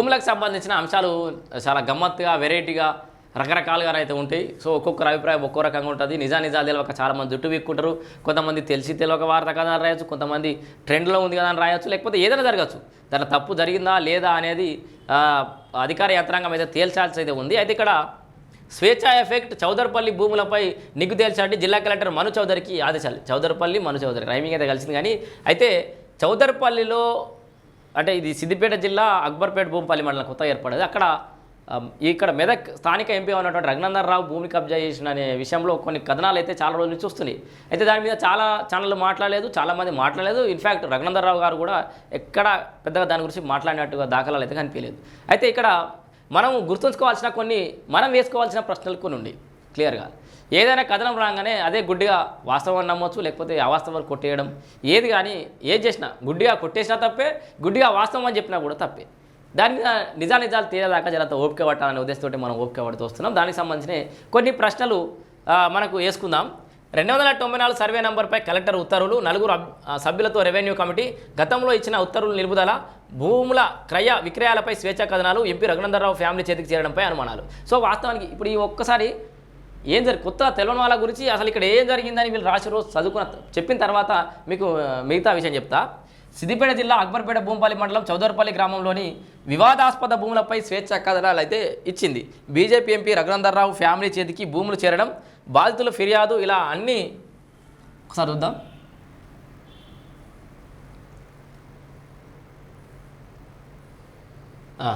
భూములకు సంబంధించిన అంశాలు చాలా గమ్మత్తుగా వెరైటీగా రకరకాలుగా అయితే ఉంటాయి. సో ఒక్కొక్కరు అభిప్రాయం ఒక్కో రకంగా ఉంటుంది. నిజా నిజాలు తెలియక చాలామంది జుట్టు వీక్కుంటారు. కొంతమంది తెలిసి తెలియక వార్త కదా అని రాయొచ్చు. కొంతమంది ట్రెండ్లో ఉంది కదా అని రాయొచ్చు. లేకపోతే ఏదైనా జరగచ్చు. దాని తప్పు జరిగిందా లేదా అనేది అధికార యంత్రాంగం అయితే తేల్చాల్సి అయితే ఉంది. అయితే ఇక్కడ స్వేచ్ఛ ఎఫెక్ట్ చౌదర్పల్లి భూములపై నిగ్గు తేల్చాలంటే జిల్లా కలెక్టర్ మను చౌదరికి ఆదేశాలు. చౌదర్పల్లి మను చౌదరి రైమింగ్ అయితే కలిసింది. కానీ అయితే చౌదర్పల్లిలో అంటే ఇది సిద్దిపేట జిల్లా అక్బర్పేట భూమిపల్లి మండలం కొత్త ఏర్పడేది. అక్కడ ఇక్కడ మెదక్ స్థానిక ఎంపీ ఉన్నటువంటి రఘునందన్ రావు భూమి కబ్జా చేసిన అనే విషయంలో కొన్ని కథనాలు అయితే చాలా రోజుల నుంచి వస్తున్నాయి. అయితే దాని మీద చాలా ఛానళ్ళు మాట్లాడలేదు చాలామంది మాట్లాడలేదు. ఇన్ఫ్యాక్ట్ రఘునందన్ రావు గారు కూడా ఎక్కడ పెద్దగా దాని గురించి మాట్లాడినట్టుగా దాఖలాలు అయితే కనిపించలేదు. అయితే ఇక్కడ మనం గుర్తుంచుకోవాల్సిన కొన్ని మనం వేసుకోవాల్సిన ప్రశ్నలు కొన్ని ఉండి క్లియర్గా ఏదైనా కథనం రాగానే అదే గుడ్డిగా వాస్తవం నమ్మొచ్చు లేకపోతే అవాస్తవాలు కొట్టేయడం. ఏది కానీ ఏది చేసినా గుడ్డిగా కొట్టేసినా తప్పే గుడ్డిగా వాస్తవం అని చెప్పినా కూడా తప్పే. దాని మీద నిజా నిజాలు తీరేదాకా జరంత ఓపిక పట్టాలనే ఉద్దేశంతో మనం ఓపిక పడుతూ వస్తున్నాం. దానికి సంబంధించిన కొన్ని ప్రశ్నలు మనకు వేసుకుందాం. రెండు వందల తొంభై నాలుగు సర్వే నంబర్పై కలెక్టర్ ఉత్తర్వులు నలుగురు సభ్యులతో రెవెన్యూ కమిటీ గతంలో ఇచ్చిన ఉత్తర్వులు నిలుపుదల భూముల క్రయ విక్రయాలపై స్వేచ్ఛా కథనాలు ఎంపీ రఘునందరరావు ఫ్యామిలీ చేతికి చేరడంపై అనుమానాలు. సో వాస్తవానికి ఇప్పుడు ఈ ఒక్కసారి ఏం జరిగి కొత్త తెలవని వాళ్ళ గురించి అసలు ఇక్కడ ఏం జరిగిందని వీళ్ళు రాశారు రోజు చదువుకున్న చెప్పిన తర్వాత మీకు మిగతా విషయం చెప్తా. సిద్దిపేట జిల్లా అక్బర్పేట భూంపల్లి మండలం చౌదరపల్లి గ్రామంలోని వివాదాస్పద భూములపై స్వేచ్ఛ కథనాలు అయితే ఇచ్చింది. బీజేపీ ఎంపీ రఘునందర్రావు ఫ్యామిలీ చేతికి భూములు చేరడం బాధితుల ఫిర్యాదు ఇలా అన్నీ ఒకసారి చూద్దాం. ఆ.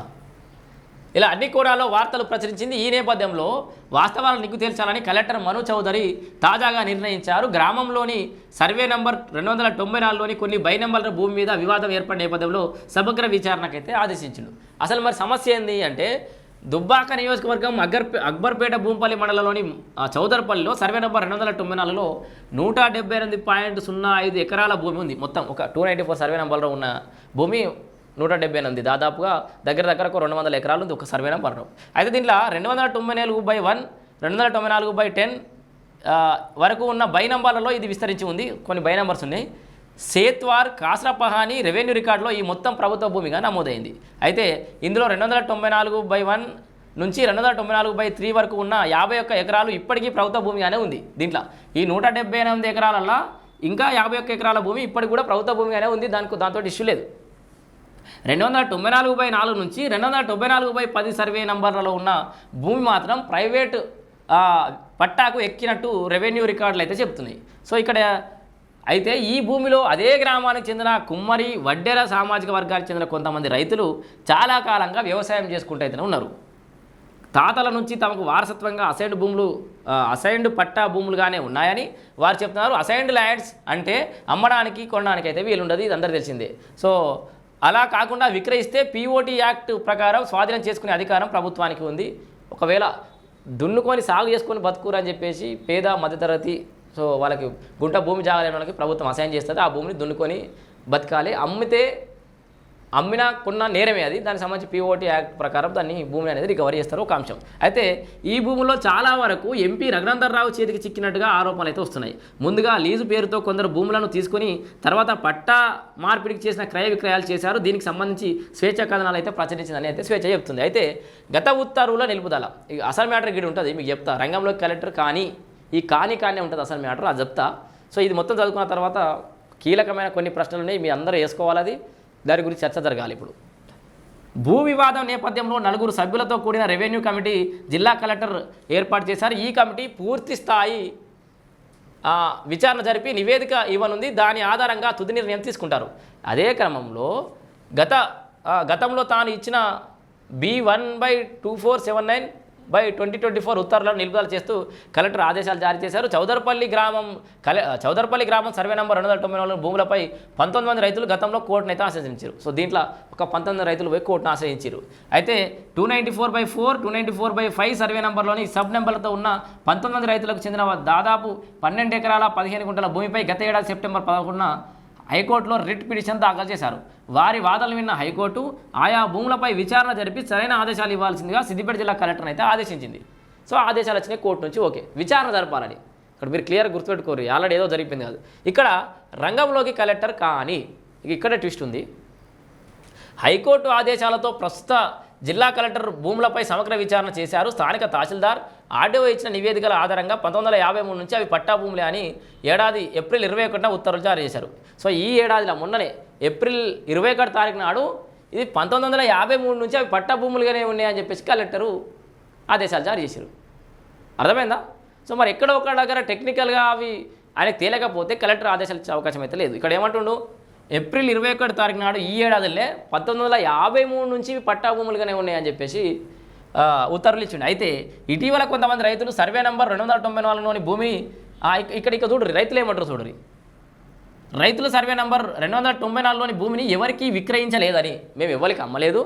ఇలా అన్ని కోణాల్లో వార్తలు ప్రచురించింది ఈ నేపథ్యంలో వాస్తవాలను నిగ్గు తేల్చాలని కలెక్టర్ మను చౌదరి తాజాగా నిర్ణయించారు. గ్రామంలోని సర్వే నంబర్ రెండు వందల తొంభై నాలుగులోని కొన్ని బై నెంబర్ల భూమి మీద వివాదం ఏర్పడిన నేపథ్యంలో సమగ్ర విచారణకైతే ఆదేశించిండు. అసలు మరి సమస్య ఏంది అంటే దుబ్బాక నియోజకవర్గం అగర్ అక్బర్పేట భూంపల్లి మండలంలోని చౌదరపల్లిలో సర్వే నెంబర్ రెండు వందల తొంభై నాలుగులో నూట డెబ్బై ఎనిమిది పాయింట్ సున్నా ఐదు ఎకరాల భూమి ఉంది. మొత్తం ఒక టూ నైంటీ ఫోర్ సర్వే నెంబర్లో ఉన్న భూమి నూట డెబ్బై ఎనిమిది దాదాపుగా దగ్గర దగ్గర ఒక రెండు వందల ఎకరాలు ఉంది ఒక సర్వే నెంబర్. అయితే దీంట్లో రెండు వందల తొంభై నాలుగు బై వన్ రెండు వందల తొంభై నాలుగు బై టెన్ వరకు ఉన్న బై నంబర్లలో ఇది విస్తరించి ఉంది. కొన్ని బై నంబర్స్ ఉన్నాయి. సేత్వార్ కాసరపహాని రెవెన్యూ రికార్డులో ఈ మొత్తం ప్రభుత్వ భూమిగా నమోదైంది. అయితే ఇందులో రెండు వందల తొంభై నాలుగు బై వన్ నుంచి రెండు వందల తొంభై నాలుగు బై త్రీ వరకు ఉన్న యాభై ఒక్క ఎకరాలు ఇప్పటికీ ప్రభుత్వ భూమిగానే ఉంది దీంట్లో. ఈ నూట డెబ్బై ఎనిమిది ఎకరాలల్లో ఇంకా యాభై ఒక్క ఎకరాల భూమి ఇప్పటికి కూడా ప్రభుత్వ భూమిగానే ఉంది. దానికి దాంతో ఇష్యూ లేదు. రెండు వందల తొంభై నాలుగు బై నాలుగు నుంచి రెండు వందల తొంభై నాలుగు బై పది సర్వే నంబర్లలో ఉన్న భూమి మాత్రం ప్రైవేటు పట్టాకు ఎక్కినట్టు రెవెన్యూ రికార్డులు అయితే చెప్తున్నాయి సో ఇక్కడ అయితే ఈ భూమిలో అదే గ్రామానికి చెందిన కుమ్మరి వడ్డెర సామాజిక వర్గానికి చెందిన కొంతమంది రైతులు చాలా కాలంగా వ్యవసాయం చేసుకుంటూ అయితేనే ఉన్నారు. తాతల నుంచి తమకు వారసత్వంగా అసైన్డ్ భూములు అసైన్డ్ పట్టా భూములుగానే ఉన్నాయని వారు చెప్తున్నారు. అసైన్డ్ ల్యాండ్స్ అంటే అమ్మడానికి కొనడానికి అయితే వీలుండదు. ఇది అందరూ తెలిసిందే. సో అలా కాకుండా విక్రయిస్తే పీఓటీ యాక్ట్ ప్రకారం స్వాధీనం చేసుకునే అధికారం ప్రభుత్వానికి ఉంది. ఒకవేళ దున్నుకొని సాగు చేసుకొని బతుకురు అని చెప్పేసి పేద మధ్యతరగతి సో వాళ్ళకి గుంట భూమి జాగలేని వాళ్ళకి ప్రభుత్వం అసైన్ చేస్తుంది. ఆ భూమిని దున్నుకొని బతకాలి. అమ్మితే అమ్మినా కొన్న నేరమే అది. దానికి సంబంధించి పీఓటీ యాక్ట్ ప్రకారం దాన్ని భూమి అనేది రికవరీ చేస్తారు ఒక అంశం. అయితే ఈ భూమిలో చాలా వరకు ఎంపీ రఘునందర్రావు చేతికి చిక్కినట్టుగా ఆరోపణలు అయితే వస్తున్నాయి. ముందుగా లీజు పేరుతో కొందరు భూములను తీసుకొని తర్వాత పట్టా మార్పిడికి చేసిన క్రయ విక్రయాలు చేశారు. దీనికి సంబంధించి స్వేచ్ఛ కథనాలు అయితే ప్రచురించిందని అయితే స్వేచ్ఛ చెప్తుంది. అయితే గత ఉత్తర్వుల నిలుపుదల అసలు మ్యాటర్ గిడి ఉంటుంది మీకు చెప్తా. రంగంలోకి కలెక్టర్ కానీ ఈ కానీ కానీ ఉంటుంది అసలు మ్యాటర్ అది చెప్తా. సో ఇది మొత్తం చదువుకున్న తర్వాత కీలకమైన కొన్ని ప్రశ్నలు ఉన్నాయి మీ అందరూ వేసుకోవాలి అది. దాని గురించి చర్చ జరగాలి ఇప్పుడు. భూ వివాదం నేపథ్యంలో నలుగురు సభ్యులతో కూడిన రెవెన్యూ కమిటీ జిల్లా కలెక్టర్ ఏర్పాటు చేశారు. ఈ కమిటీ పూర్తి స్థాయి విచారణ జరిపి నివేదిక ఇవ్వనుంది. దాని ఆధారంగా తుది నిర్ణయం తీసుకుంటారు. అదే క్రమంలో గత గతంలో తాను ఇచ్చిన B one by two four seven nine by twenty twenty four ఉత్తర్వులను నిలుపుదల చేస్తూ కలెక్టర్ ఆదేశాలు జారీ చేశారు. చౌదరపల్లి గ్రామం కలె చౌదరపల్లి గ్రామం సర్వే నెంబర్ రెండు వందల తొంభై నాలుగు భూములపై పంతొమ్మిది మంది రైతులు గతంలో కోర్టును అయితే ఆశ్రయించారు. సో దీంట్లో ఒక పంతొమ్మిది రైతులు పోయి కోర్టును ఆశ్రయించారు. అయితే two ninety four by four two ninety four by five survey నెంబర్లోని sub నెంబర్లతో ఉన్న పంతొమ్మిది మంది రైతులకు చెందిన దాదాపు పన్నెండు ఎకరాల పదిహేను గుంటల భూమిపై గత ఏడాది సెప్టెంబర్ పదకొండున హైకోర్టులో రిట్ పిటిషన్ దాఖలు చేశారు. వారి వాదనలు విన్న హైకోర్టు ఆయా భూములపై విచారణ జరిపి సరైన ఆదేశాలు ఇవ్వాల్సిందిగా సిద్దిపేట జిల్లా కలెక్టర్ అయితే ఆదేశించింది. సో ఆదేశాలు వచ్చినాయి కోర్టు నుంచి. ఓకే. విచారణ జరపాలని. ఇక్కడ మీరు క్లియర్గా గుర్తుపెట్టుకోరు. ఆల్రెడీ ఏదో జరిపింది కాదు. ఇక్కడ రంగంలోకి కలెక్టర్ కానీ ఇక్కడే ట్విస్ట్ ఉంది. హైకోర్టు ఆదేశాలతో ప్రస్తుత జిల్లా కలెక్టర్ భూములపై సమగ్ర విచారణ చేశారు స్థానిక తహసీల్దార్ ఆర్డీఓ ఇచ్చిన నివేదికల ఆధారంగా పంతొమ్మిది వందల యాభై మూడు నుంచి అవి పట్టాభూములే అని ఏడాది ఏప్రిల్ ఇరవై ఒకటిన ఉత్తర్వులు జారీ చేశారు. సో ఈ ఏడాదిలో మొన్ననే ఏప్రిల్ ఇరవై ఒకటి తారీఖు నాడు ఇది పంతొమ్మిది వందల యాభై మూడు నుంచి అవి పట్టా భూములుగానే ఉన్నాయని చెప్పేసి కలెక్టరు ఆదేశాలు జారీ చేశారు. అర్థమైందా? సో మరి ఎక్కడో ఒక దగ్గర టెక్నికల్గా అవి ఆయనకు తేలేకపోతే కలెక్టర్ ఆదేశాలు ఇచ్చే అవకాశం అయితే లేదు. ఇక్కడ ఏమంటుండు? ఏప్రిల్ ఇరవై ఒకటి తారీఖు నాడు ఈ ఏడాదిలో పంతొమ్మిది వందల యాభై మూడు నుంచి పట్టాభూములుగానే పట్టా భూములుగానే ఉన్నాయని చెప్పేసి ఉత్తర్వులు ఇచ్చిండు అయితే ఇటీవల కొంతమంది రైతులు సర్వే నెంబర్ రెండు వందల తొంభై నాలుగులోని భూమి ఇక్కడ ఇక్కడ చూడరు రైతులు ఏమంటారు చూడరు రైతుల సర్వే నెంబర్ రెండు వందల తొంభై నాలుగులోని భూమిని ఎవరికీ విక్రయించలేదని మేము ఎవరికి అమ్మలేదు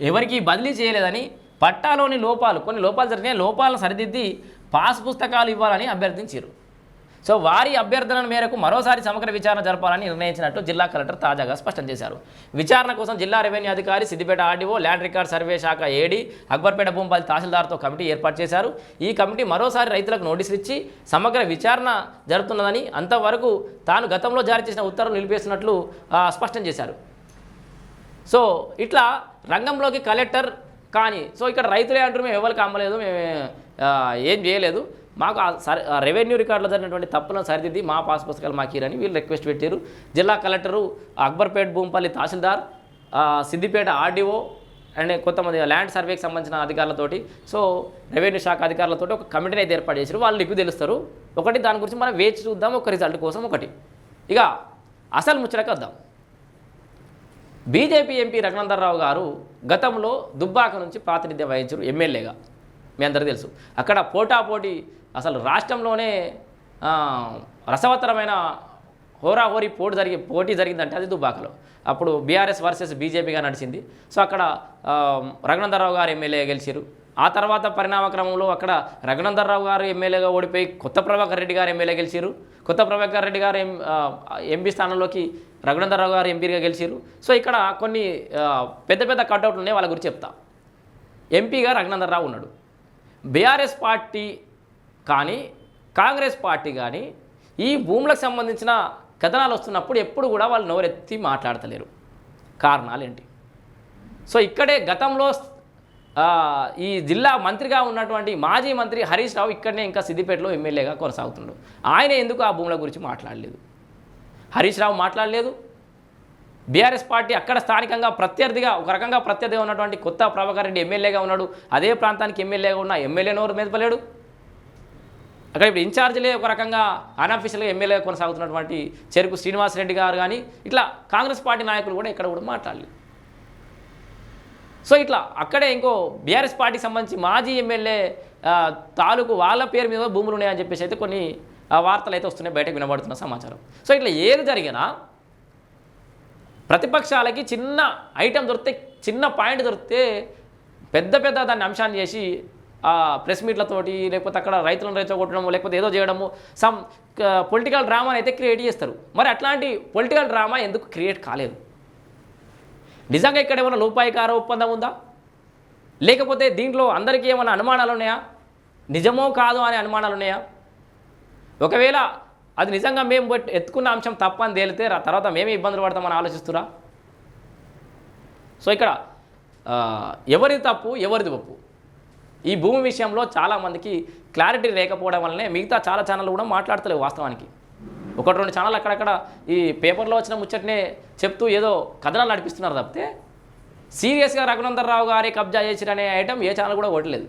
ఎవరికీ బదిలీ చేయలేదని పట్టాలోని లోపాలు కొన్ని లోపాలు జరిగినాయి లోపాలను సరిదిద్ది పాస్ పుస్తకాలు ఇవ్వాలని అభ్యర్థించారు సో వారి అభ్యర్థన మేరకు మరోసారి సమగ్ర విచారణ జరపాలని నిర్ణయించినట్టు జిల్లా కలెక్టర్ తాజాగా స్పష్టం చేశారు. విచారణ కోసం జిల్లా రెవెన్యూ అధికారి Siddipet RDO land record survey శాఖ ఏడీ అక్బర్పేట భూంపాలి తహసీల్దార్తో కమిటీ ఏర్పాటు చేశారు. ఈ కమిటీ మరోసారి రైతులకు నోటీసులు ఇచ్చి సమగ్ర విచారణ జరుగుతున్నదని అంతవరకు తాను గతంలో జారీ చేసిన ఉత్తర్వులు నిలిపేస్తున్నట్లు స్పష్టం చేశారు. సో ఇట్లా రంగంలోకి కలెక్టర్ కానీ సో ఇక్కడ రైతులే అంటారు మేము ఎవరికి అమ్మలేదు మేము ఏం చేయలేదు. మాకు ఆ రెవెన్యూ రికార్డులో జరిగినటువంటి తప్పులను సరిదిద్ది మా పాస్ పుస్తకాలు మాకు ఇరని వీళ్ళు రిక్వెస్ట్ పెట్టారు. జిల్లా కలెక్టరు అక్బర్పేట్ భూంపల్లి తహసీల్దార్ సిద్దిపేట ఆర్డీఓ అండ్ కొంతమంది ల్యాండ్ సర్వేకి సంబంధించిన అధికారులతోటి సో రెవెన్యూ శాఖ అధికారులతోటి ఒక కమిటీని అయితే ఏర్పాటు చేశారు. వాళ్ళు లిపి తెలుస్తారు. ఒకటి దాని గురించి మనం వేచి చూద్దాం. ఒక రిజల్ట్ కోసం ఒకటి. ఇక అసలు ముచ్చటకి వద్దాం. బీజేపీ ఎంపీ రఘునందరరావు గారు గతంలో దుబ్బాక నుంచి ప్రాతినిధ్యం వహించారు ఎమ్మెల్యేగా. మీ అందరికీ తెలుసు. అక్కడ పోటాపోటీ అసలు రాష్ట్రంలోనే రసవత్తరమైన హోరాహోరీ పోటీ జరిగి పోటీ జరిగిందంటే అది దుబాకలో. అప్పుడు బీఆర్ఎస్ వర్సెస్ బీజేపీగా నడిచింది. సో అక్కడ రఘునందరావు గారు ఎమ్మెల్యే గెలిచారు. ఆ తర్వాత పరిణామక్రమంలో అక్కడ రఘునందనరావు గారు ఎమ్మెల్యేగా ఓడిపోయి కొత్త ప్రభాకర్ రెడ్డి గారు ఎమ్మెల్యే గెలిచారు. కొత్త ప్రభాకర్ రెడ్డి గారు ఎం ఎంపీ స్థానంలోకి రఘునందనరావు గారు ఎంపీగా గెలిచారు. సో ఇక్కడ కొన్ని పెద్ద పెద్ద కట్అవుట్లు ఉన్నాయి వాళ్ళ గురించి చెప్తా. ఎంపీగా రఘునందనరావు ఉన్నాడు. బీఆర్ఎస్ పార్టీ కానీ కాంగ్రెస్ పార్టీ కానీ ఈ భూములకు సంబంధించిన కథనాలు వస్తున్నప్పుడు ఎప్పుడు కూడా వాళ్ళు నోరెత్తి మాట్లాడతలేరు. కారణాలు ఏంటి సో ఇక్కడే గతంలో ఈ జిల్లా మంత్రిగా ఉన్నటువంటి మాజీ మంత్రి హరీష్ రావు ఇక్కడనే ఇంకా సిద్దిపేటలో ఎమ్మెల్యేగా కొనసాగుతున్నాడు ఆయన ఎందుకు ఆ భూముల గురించి మాట్లాడలేదు? హరీష్ రావు మాట్లాడలేదు? బీఆర్ఎస్ పార్టీ అక్కడ స్థానికంగా ప్రత్యర్థిగా ఒక రకంగా ప్రత్యర్థిగా ఉన్నటువంటి కొత్త ప్రభాకర్ రెడ్డి ఎమ్మెల్యేగా ఉన్నాడు. అదే ప్రాంతానికి ఎమ్మెల్యేగా ఉన్న ఎమ్మెల్యే నోరు మెదపలేడు. అక్కడ ఇప్పుడు ఇన్ఛార్జ్లే ఒక రకంగా అన్అఫీషియల్గా ఎమ్మెల్యే కొనసాగుతున్నటువంటి చెరుకు శ్రీనివాస్ రెడ్డి గారు కానీ ఇట్లా కాంగ్రెస్ పార్టీ నాయకులు కూడా ఇక్కడ కూడా మాట్లాడలేదు. సో ఇట్లా అక్కడే ఇంకో బీఆర్ఎస్ పార్టీకి సంబంధించి మాజీ ఎమ్మెల్యే తాలూకు వాళ్ళ పేరు మీద భూములు ఉన్నాయని చెప్పేసి అయితే కొన్ని వార్తలు అయితే వస్తున్నాయి బయటకు వినబడుతున్న సమాచారం. సో ఇట్లా ఏది జరిగినా ప్రతిపక్షాలకి చిన్న ఐటెం దొరికితే చిన్న పాయింట్ దొరికితే పెద్ద పెద్ద దాన్ని అంశాన్ని చేసి ప్రెస్ మీట్లతోటి లేకపోతే అక్కడ రైతులను రెచ్చగొట్టడము లేకపోతే ఏదో చేయడము సమ్ పొలిటికల్ డ్రామాని అయితే క్రియేట్ చేస్తారు. మరి అట్లాంటి పొలిటికల్ డ్రామా ఎందుకు క్రియేట్ కాలేదు? నిజంగా ఇక్కడ ఏమైనా లోపాయికార ఒప్పందం ఉందా? లేకపోతే దీంట్లో అందరికీ ఏమైనా అనుమానాలు ఉన్నాయా? నిజమో కాదో అనే అనుమానాలు ఉన్నాయా? ఒకవేళ అది నిజంగా మేము ఎత్తుకున్న అంశం తప్పని తేలితే తర్వాత మేమే ఇబ్బందులు పడతామని ఆలోచిస్తురా? సో ఇక్కడ ఎవరిది తప్పు ఎవరిది ఒప్పు? ఈ భూమి విషయంలో చాలామందికి క్లారిటీ లేకపోవడం వల్లనే మిగతా చాలా ఛానళ్ళు కూడా మాట్లాడతలేవు వాస్తవానికి. ఒకటి రెండు ఛానల్ అక్కడక్కడ ఈ పేపర్లో వచ్చిన ముచ్చటనే చెప్తూ ఏదో కథనాలు నడిపిస్తున్నారు తప్పితే సీరియస్గా రఘునందరరావు గారే గారి కబ్జా చేసిరనే ఐటమ్ ఏ ఛానల్ కూడా ఓడలేదు.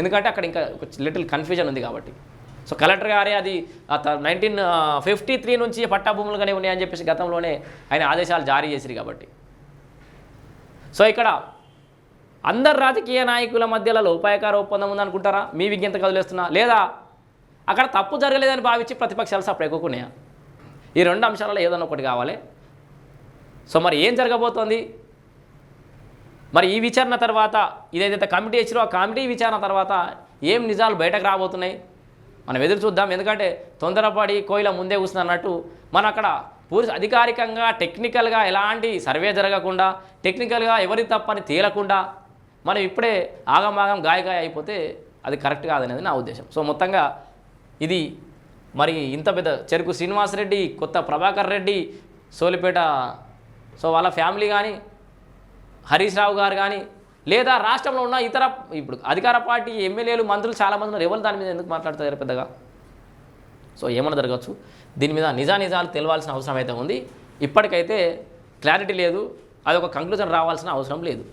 ఎందుకంటే అక్కడ ఇంకా ఒక లిటిల్ కన్ఫ్యూజన్ ఉంది కాబట్టి. సో కలెక్టర్ గారే అది నైన్టీన్ ఫిఫ్టీ త్రీ నుంచి పట్టాభూములుగానే ఉన్నాయని చెప్పేసి గతంలోనే ఆయన ఆదేశాలు జారీ చేసిరు కాబట్టి. సో ఇక్కడ అందరు రాజకీయ నాయకుల మధ్యలో లోపాయకార ఒప్పందం ఉందనుకుంటారా? మీ విజ్ఞత కదిలేస్తున్నా లేదా? అక్కడ తప్పు జరగలేదని భావించి ప్రతిపక్షాలు సప్పుడు ఈ రెండు అంశాలలో ఏదైనా ఒకటి కావాలి. సో మరి ఏం జరగబోతోంది? మరి ఈ విచారణ తర్వాత ఇదేదైతే కమిటీ ఇచ్చిరో ఆ కమిటీ విచారణ తర్వాత ఏం నిజాలు బయటకు రాబోతున్నాయి? మనం ఎదురు చూద్దాం. ఎందుకంటే తొందరపడి కోయిల ముందే కూర్చుని అన్నట్టు మనం అక్కడ పూర్తి అధికారికంగా టెక్నికల్గా ఎలాంటి సర్వే జరగకుండా టెక్నికల్గా ఎవరి తప్పని తేలకుండా మనం ఇప్పుడే ఆగమాగం గాయగాయ అయిపోతే అది కరెక్ట్ కాదనేది నా ఉద్దేశం. సో మొత్తంగా ఇది మరి ఇంత పెద్ద చెరుకు శ్రీనివాసరెడ్డి కొత్త ప్రభాకర్ రెడ్డి సోలిపేట సో వాళ్ళ ఫ్యామిలీ కానీ హరీష్ రావు గారు కానీ లేదా రాష్ట్రంలో ఉన్న ఇతర ఇప్పుడు అధికార పార్టీ ఎమ్మెల్యేలు మంత్రులు చాలామంది ఉన్నారు. ఎవరు దాని మీద ఎందుకు మాట్లాడుతారు పెద్దగా? సో ఏమన్నా జరగచ్చు దీని మీద నిజానిజాలు తెలవాల్సిన అవసరం అయితే ఉంది. ఇప్పటికైతే క్లారిటీ లేదు. అది ఒక కంక్లూజన్ రావాల్సిన అవసరం లేదు.